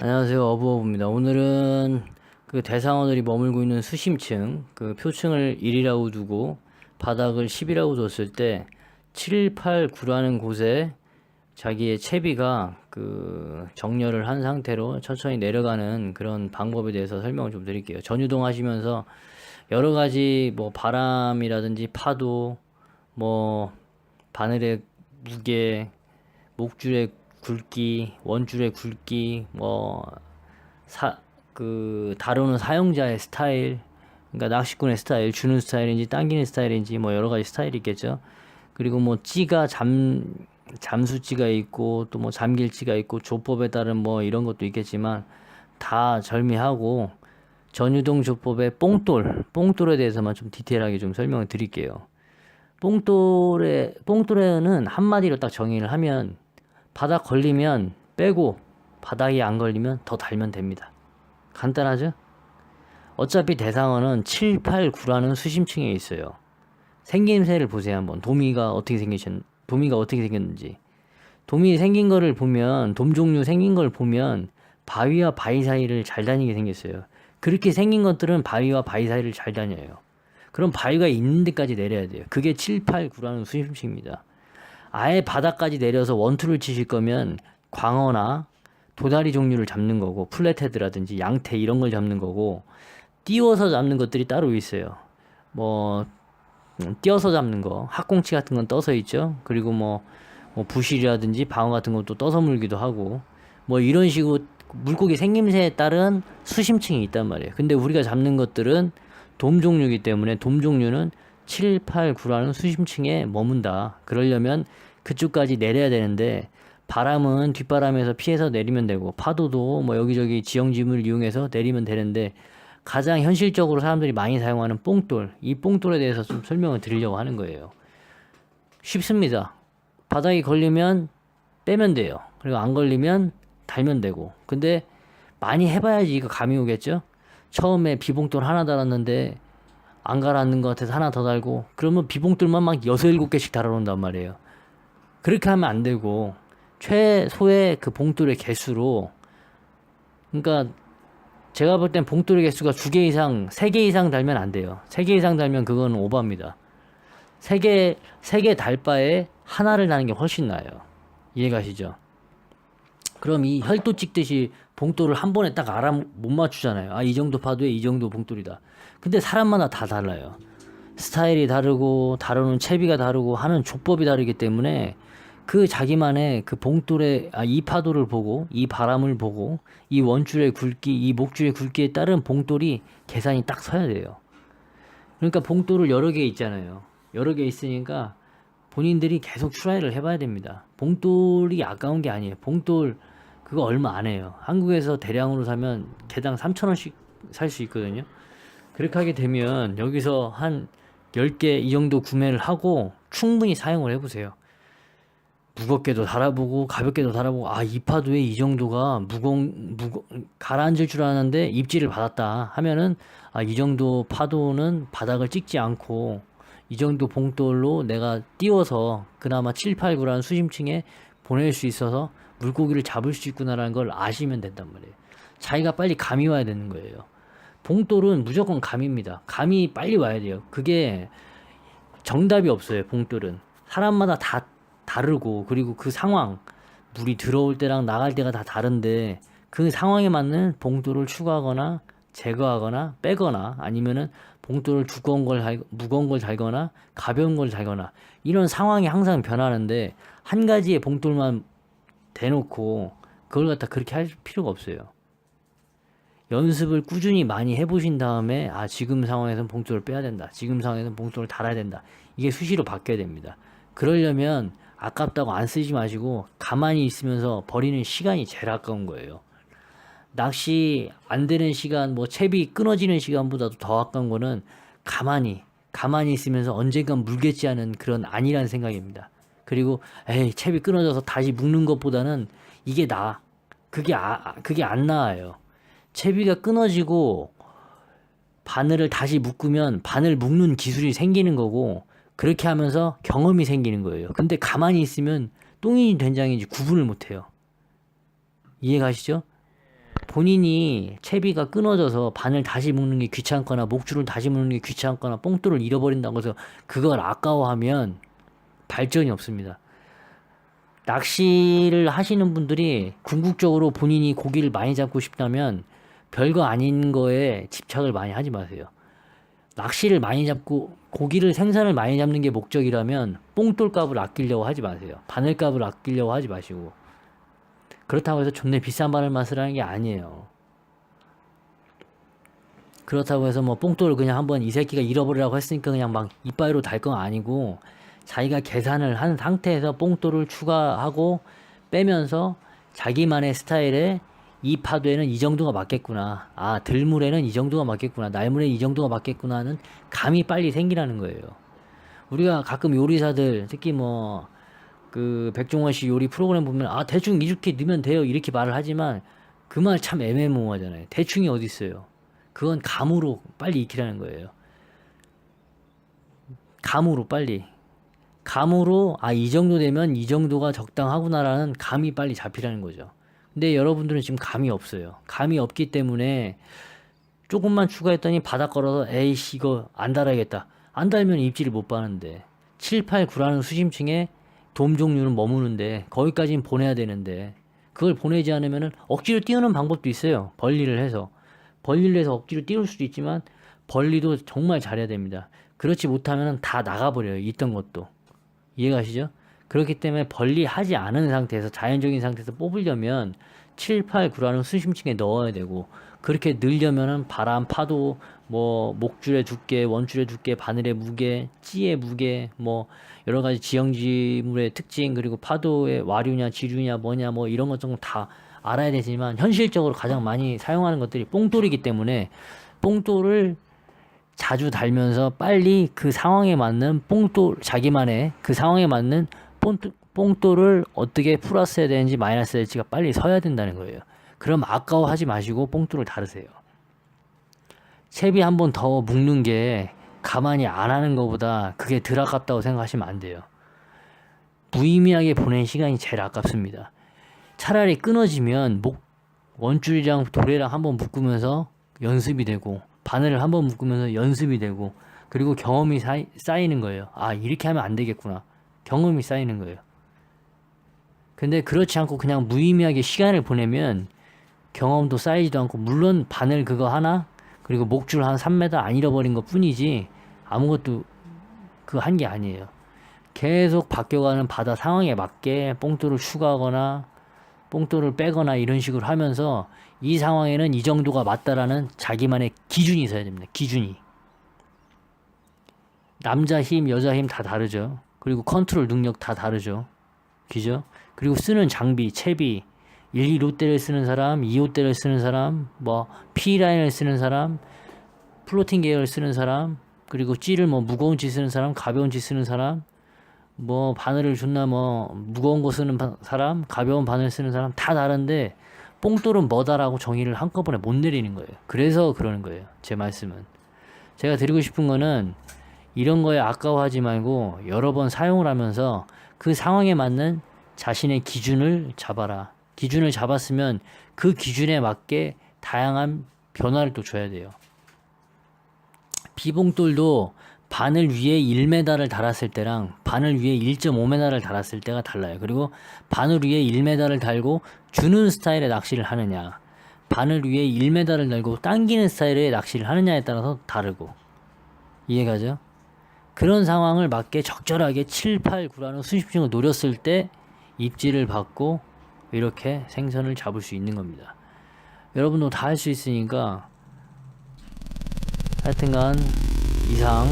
안녕하세요. 어부어부입니다. 오늘은 그 대상어들이 머물고 있는 수심층 그 표층을 1이라고 두고 바닥을 10이라고 뒀을 때 7, 8, 9라는 곳에 자기의 채비가 그 정렬을 한 상태로 천천히 내려가는 그런 방법에 대해서 설명을 좀 드릴게요. 전유동 하시면서 여러 가지 뭐 바람이라든지 파도 뭐 바늘의 무게 목줄의 굵기, 원줄의 굵기, 뭐, 사, 그, 다루는 사용자의 스타일, 그러니까 낚시꾼의 스타일, 주는 스타일인지 당기는 스타일인지 뭐 여러 가지 스타일이 있겠죠. 그리고 뭐 찌가 잠, 잠수찌가 있고 또 뭐 잠길찌가 있고 조법에 따른 뭐 이런 것도 있겠지만 다 절미하고 전유동 조법의 뽕돌, 뽕돌에 대해서만 좀 디테일하게 좀 설명을 드릴게요. 뽕돌의, 뽕돌에는 한마디로 딱 정의를 하면 바닥 걸리면 빼고 바닥이 안 걸리면 더 달면 됩니다. 간단하죠? 어차피 대상어는 7, 8, 9라는 수심층에 있어요. 생김새를 보세요 한번. 도미가 어떻게 생기셨, 도미가 어떻게 생겼는지. 도미 생긴 거를 보면 돔 종류 생긴 걸 보면 바위와 바위 사이를 잘 다니게 생겼어요. 그렇게 생긴 것들은 바위와 바위 사이를 잘 다녀요. 그럼 바위가 있는 데까지 내려야 돼요. 그게 7, 8, 9라는 수심층입니다. 아예 바닥까지 내려서 원투를 치실 거면 광어나 도다리 종류를 잡는 거고 플랫헤드라든지 양태 이런 걸 잡는 거고 띄워서 잡는 것들이 따로 있어요. 뭐 음, 띄어서 잡는 거 학꽁치 같은 건 떠서 있죠. 그리고 뭐, 뭐 부실이라든지 방어 같은 것도 떠서 물기도 하고 뭐 이런 식으로 물고기 생김새에 따른 수심층이 있단 말이에요. 근데 우리가 잡는 것들은 돔 종류이기 때문에 돔 종류는 7, 8, 9라는 수심층에 머문다. 그러려면 그쪽까지 내려야 되는데 바람은 뒷바람에서 피해서 내리면 되고 파도도 뭐 여기저기 지형지물을 이용해서 내리면 되는데 가장 현실적으로 사람들이 많이 사용하는 뽕돌 이 뽕돌에 대해서 좀 설명을 드리려고 하는 거예요. 쉽습니다. 바닥이 걸리면 빼면 돼요. 그리고 안 걸리면 달면 되고. 근데 많이 해봐야지 이거 감이 오겠죠? 처음에 비봉돌 하나 달았는데 안 갈았는 것 같아서 하나 더 달고 그러면 비봉돌만 막 여섯 일곱 개씩 달아놓는단 말이에요. 그렇게 하면 안 되고 최소의 그 봉돌의 개수로 그러니까 제가 볼 땐 봉돌의 개수가 두 개 이상, 세 개 이상 달면 안 돼요. 세 개 이상 달면 그건 오버입니다. 세 개, 세 개 달 바에 하나를 나는 게 훨씬 나아요. 이해 가시죠? 그럼 이 혈도 찍듯이 봉돌을 한 번에 딱 알아 못 맞추잖아요. 아, 이 정도 파도에 이 정도 봉돌이다. 근데 사람마다 다 달라요. 스타일이 다르고 다루는 채비가 다르고 하는 조법이 다르기 때문에 그 자기만의 그 봉돌의 아, 이 파도를 보고 이 바람을 보고 이 원줄의 굵기 이 목줄의 굵기에 따른 봉돌이 계산이 딱 서야 돼요. 그러니까 봉돌을 여러 개 있잖아요. 여러 개 있으니까 본인들이 계속 트라이를 해봐야 됩니다. 봉돌이 아까운 게 아니에요. 봉돌 그거 얼마 안 해요. 한국에서 대량으로 사면 개당 3,000원씩 살 수 있거든요. 그렇게 하게 되면 여기서 한 10개 이 정도 구매를 하고 충분히 사용을 해보세요. 무겁게도 달아보고 가볍게도 달아보고 아 이 파도에 이 정도가 무거운 무거 가라앉을 줄 알았는데 입질을 받았다 하면은 아 이 정도 파도는 바닥을 찍지 않고 이 정도 봉돌로 내가 띄워서 그나마 7, 8, 9라는 수심층에 보낼 수 있어서 물고기를 잡을 수 있구나라는 걸 아시면 된단 말이에요. 자기가 빨리 감이 와야 되는 거예요. 봉돌은 무조건 감입니다. 감이 빨리 와야 돼요. 그게 정답이 없어요. 봉돌은 사람마다 다 다르고 그리고 그 상황 물이 들어올 때랑 나갈 때가 다 다른데 그 상황에 맞는 봉돌을 추가하거나 제거하거나 빼거나 아니면은 봉돌을 두꺼운 걸 달, 무거운 걸 달거나 가벼운 걸 달거나 이런 상황이 항상 변하는데 한 가지의 봉돌만 대놓고 그걸 갖다 그렇게 할 필요가 없어요. 연습을 꾸준히 많이 해보신 다음에 아 지금 상황에서는 봉돌을 빼야 된다. 지금 상황에서는 봉돌을 달아야 된다. 이게 수시로 바뀌어야 됩니다. 그러려면 아깝다고 안 쓰지 마시고 가만히 있으면서 버리는 시간이 제일 아까운 거예요. 낚시 안 되는 시간, 뭐 채비 끊어지는 시간보다도 더 아까운 거는 가만히 가만히 있으면서 언젠간 물겠지 하는 그런 아니라는 생각입니다. 그리고 에이 채비 끊어져서 다시 묶는 것보다는 이게 나. 그게 아 그게 안 나아요. 채비가 끊어지고 바늘을 다시 묶으면 바늘 묶는 기술이 생기는 거고 그렇게 하면서 경험이 생기는 거예요. 근데 가만히 있으면 똥인지 된장인지 구분을 못 해요. 이해 가시죠? 본인이 채비가 끊어져서 바늘 다시 묶는 게 귀찮거나 목줄을 다시 묶는 게 귀찮거나 뽕돌을 잃어버린다고 해서 그걸 아까워하면 발전이 없습니다. 낚시를 하시는 분들이 궁극적으로 본인이 고기를 많이 잡고 싶다면 별거 아닌 거에 집착을 많이 하지 마세요. 낚시를 많이 잡고 고기를 생산을 많이 잡는 게 목적이라면 뽕돌 값을 아끼려고 하지 마세요. 바늘 값을 아끼려고 하지 마시고 그렇다고 해서 존내 비싼 바늘만 쓰라는 게 아니에요. 그렇다고 해서 뭐 뽕돌을 그냥 한번 이 새끼가 잃어버리라고 했으니까 그냥 막 이빠이로 달 건 아니고 자기가 계산을 한 상태에서 뽕돌을 추가하고 빼면서 자기만의 스타일에 이 파도에는 이 정도가 맞겠구나. 아, 들물에는 이 정도가 맞겠구나. 날물에는 이 정도가 맞겠구나는 감이 빨리 생기라는 거예요. 우리가 가끔 요리사들, 특히 뭐, 그, 백종원 씨 요리 프로그램 보면, 아, 대충 이렇게 넣으면 돼요. 이렇게 말을 하지만, 그 말 참 애매모호하잖아요. 대충이 어디 있어요. 그건 감으로 빨리 익히라는 거예요. 감으로 빨리. 감으로, 아, 이 정도 되면 이 정도가 적당하구나라는 감이 빨리 잡히라는 거죠. 근데 여러분들은 지금 감이 없어요. 감이 없기 때문에 조금만 추가했더니 바닥 걸어서 에이씨 이거 안 달아야겠다. 안 달면 입질을 못 받는데 7, 8, 9라는 수심층에 돔 종류는 머무는데 거기까지는 보내야 되는데 그걸 보내지 않으면은 억지로 띄우는 방법도 있어요. 벌리를 해서 벌리를 해서 억지로 띄울 수도 있지만 벌리도 정말 잘해야 됩니다. 그렇지 못하면 다 나가버려요. 있던 것도 이해가시죠? 그렇기 때문에 벌리 하지 않은 상태에서 자연적인 상태에서 뽑으려면 7, 8, 9라는 수심층에 넣어야 되고 그렇게 늘려면은 바람, 파도, 뭐 목줄의 두께, 원줄의 두께, 바늘의 무게, 찌의 무게, 뭐 여러 가지 지형지물의 특징 그리고 파도의 와류냐, 지류냐, 뭐냐 뭐 이런 것 정도 다 알아야 되지만 현실적으로 가장 많이 사용하는 것들이 뽕돌이기 때문에 뽕돌을 자주 달면서 빨리 그 상황에 맞는 뽕돌 자기만의 그 상황에 맞는 뽕돌, 뽕돌을 어떻게 플러스 해야 되는지 마이너스 해야 될지가 빨리 서야 된다는 거예요. 그럼 아까워하지 마시고 뽕돌을 다르세요. 채비 한 번 더 묶는 게 가만히 안 하는 것보다 그게 덜 아깝다고 생각하시면 안 돼요. 무의미하게 보낸 시간이 제일 아깝습니다. 차라리 끊어지면 목 원줄이랑 도래랑 한번 묶으면서 연습이 되고 바늘을 한번 묶으면서 연습이 되고 그리고 경험이 쌓이는 거예요. 아 이렇게 하면 안 되겠구나. 경험이 쌓이는 거예요. 근데 그렇지 않고 그냥 무의미하게 시간을 보내면 경험도 쌓이지도 않고 물론 바늘 그거 하나 그리고 목줄 한 3m 안 잃어버린 것 뿐이지 아무것도 그 한 게 아니에요. 계속 바뀌어가는 바다 상황에 맞게 뽕돌을 추가하거나 뽕돌을 빼거나 이런 식으로 하면서 이 상황에는 이 정도가 맞다라는 자기만의 기준이 있어야 됩니다. 기준이. 남자 힘, 여자 힘 다 다르죠. 그리고 컨트롤 능력 다 다르죠. 그죠? 그리고 쓰는 장비, 채비, 1, 2 롯데를 쓰는 사람, 2호대를 쓰는 사람, 뭐 P라인을 쓰는 사람, 플로팅 계열을 쓰는 사람, 그리고 찌를 뭐 무거운 찌 쓰는 사람, 가벼운 찌 쓰는 사람, 뭐 바늘을 존나 뭐 무거운 거 쓰는 바- 사람, 가벼운 바늘 쓰는 사람 다 다른데 뽕돌은 뭐다라고 정의를 한꺼번에 못 내리는 거예요. 그래서 그러는 거예요. 제 말씀은. 제가 드리고 싶은 거는 이런 거에 아까워하지 말고 여러 번 사용을 하면서 그 상황에 맞는 자신의 기준을 잡아라. 기준을 잡았으면 그 기준에 맞게 다양한 변화를 또 줘야 돼요. 비봉돌도 바늘 위에 1m를 달았을 때랑 바늘 위에 1.5m를 달았을 때가 달라요. 그리고 바늘 위에 1m를 달고 주는 스타일의 낚시를 하느냐, 바늘 위에 1m를 달고 당기는 스타일의 낚시를 하느냐에 따라서 다르고 이해가죠? 그런 상황을 맞게 적절하게 7, 8, 9라는 수십층을 노렸을 때 입질을 받고 이렇게 생선을 잡을 수 있는 겁니다. 여러분도 다 할 수 있으니까 하여튼간 이상